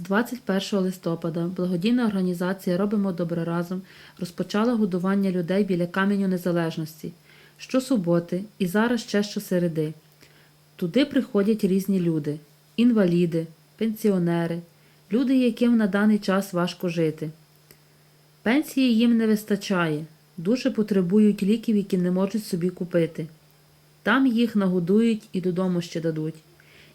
21 листопада благодійна організація Робимо добре разом розпочала годування людей біля каменю незалежності щосуботи і зараз ще щосереди. Туди приходять різні люди: інваліди, пенсіонери, люди, яким на даний час важко жити. Пенсії їм не вистачає, дуже потребують ліків, які не можуть собі купити. Там їх нагодують і додому ще дадуть.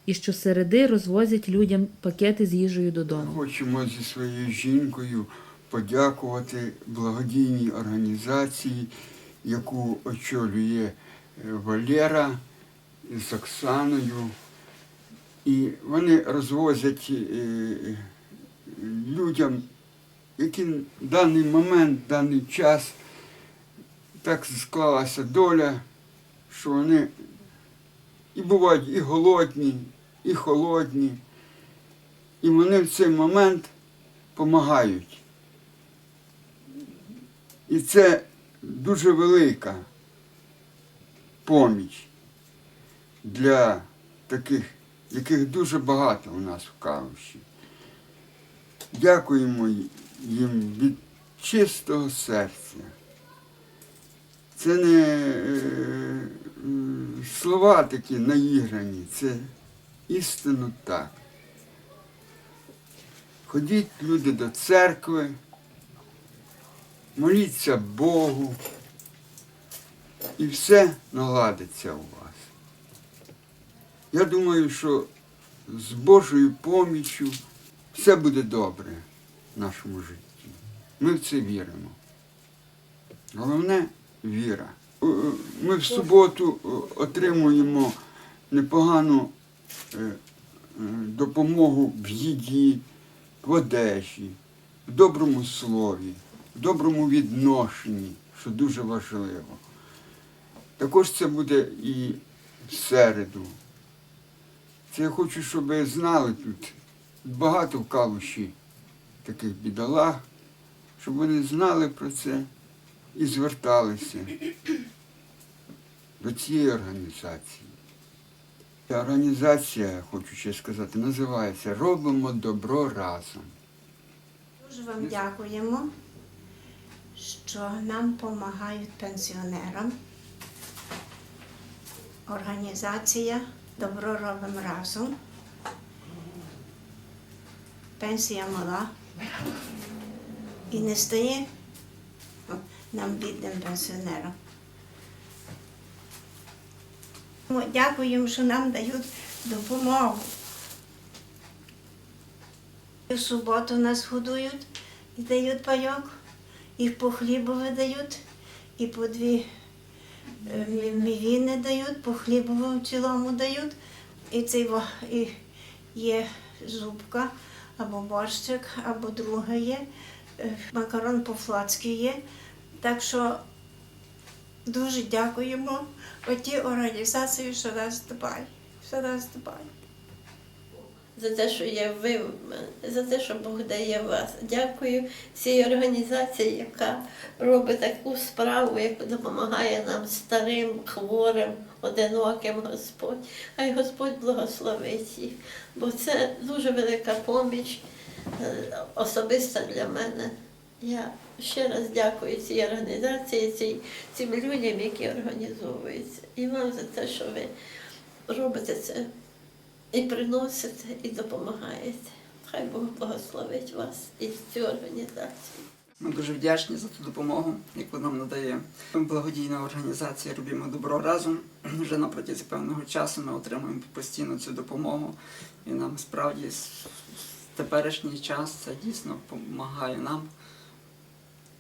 І щосереди розвозять людям пакети з їжею додому. Хочемо зі своєю жінкою подякувати благодійній організації, яку очолює е, Валера з Оксаною. І вони розвозять е, людям, які в даний момент, в даний час так склалася доля, що вони і бувають і голодні, і холодні. І вони в цей момент допомагають. І це дуже велика поміч для таких, яких дуже багато у нас в Калуші. Дякуємо їм від чистого серця. Це не е, м, слова такі наіграні, це істинно так. Ходіть люди до церкви, моліться Богу, і все наладиться у вас. Я думаю, що з Божою поміччю все буде добре в нашому житті. Ми в це віримо. Головне віра. Е, е, Ми в суботу е, отримуємо непогану допомогу в їді, в одежі, в доброму слові, в доброму відношенні, що дуже важливо. Також це буде і в середу. Це я хочу, щоб ви знали тут багато в Калуші таких бідолаг, щоб вони знали про це і зверталися до цієї організації. Ця організація, хочу ще сказати, називається Робимо добро разом. Дуже вам дякуємо, що нам допомагають пенсіонерам. Організація Добро робимо разом. Пенсія мала і не стає нам бідним пенсіонерам. Ми Дякуємо, що нам дають допомогу. В суботу нас годують і дають пайок, і по хлібу видають, і по дві е, мівіни дають, по хлібу в цілому дають. І, цей, і є зубка, або борщик, або друге є, е, макарон по-флотськи є. Так що дуже дякуємо отій організації, що нас дбає. Що нас дбає. за те, що є ви за те, що Бог дає вас. Дякую цій організації, яка робить таку справу, яка допомагає нам старим, хворим, одиноким Господь. Хай Господь благословить їх, бо це дуже велика поміч е, особиста для мене. Я ще раз дякую цій організації, цій, цим людям, які організовуються. І вам за те, що ви робите це і приносите, і допомагаєте. Хай Бог благословить вас і цю організацію. Ми дуже вдячні за ту допомогу, яку нам надає благодійна організація Робімо добро разом. Вже на протязі певного часу ми отримуємо постійно цю допомогу. І нам справді теперішній час це дійсно допомагає нам.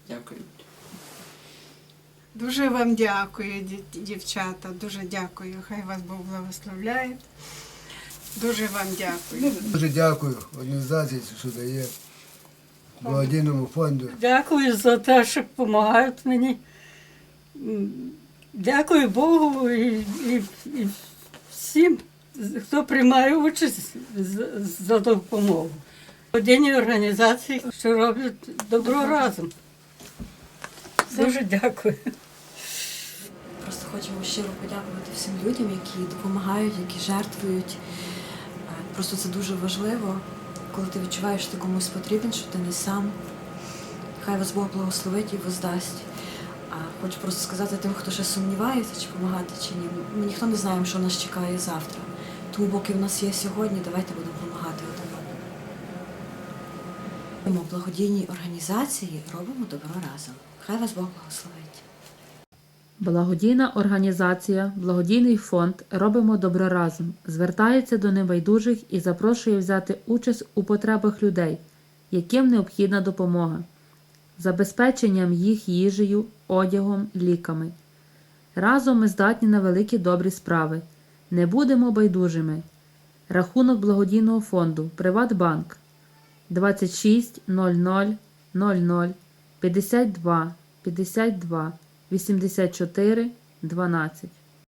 Дякую. Дуже вам дякую, дівчата. Дуже дякую. Хай вас Бог благословляє. Дуже вам дякую. Дуже дякую організації, що дає благодійному фонду. Дякую за те, що допомагають мені. Дякую Богу і, і, і всім, хто приймає участь за допомогу. Одні організації, що роблять добро разом. Дуже дякую. Просто хочемо щиро подякувати всім людям, які допомагають, які жертвують. Е, Просто це дуже важливо. коли ти відчуваєш, що ти комусь потрібен, що ти не сам. Хай вас Бог благословить і воздасть. А хочу просто сказати тим, хто ще сумнівається, чи допомагати, чи ні. Ми ніхто не знаємо, що нас чекає завтра. Тому, поки в нас є сьогодні, давайте будемо допомагати. Ми благодійній організації робимо добро разом. Хай вас Бог благословить. Благодійна організація, благодійний фонд Робимо добро разом звертається до небайдужих і запрошує взяти участь у потребах людей, яким необхідна допомога, забезпеченням їх їжею, одягом, ліками. Разом ми здатні на великі добрі справи. Не будемо байдужими. Рахунок благодійного фонду Приватбанк 26 00 00 52 52 84 12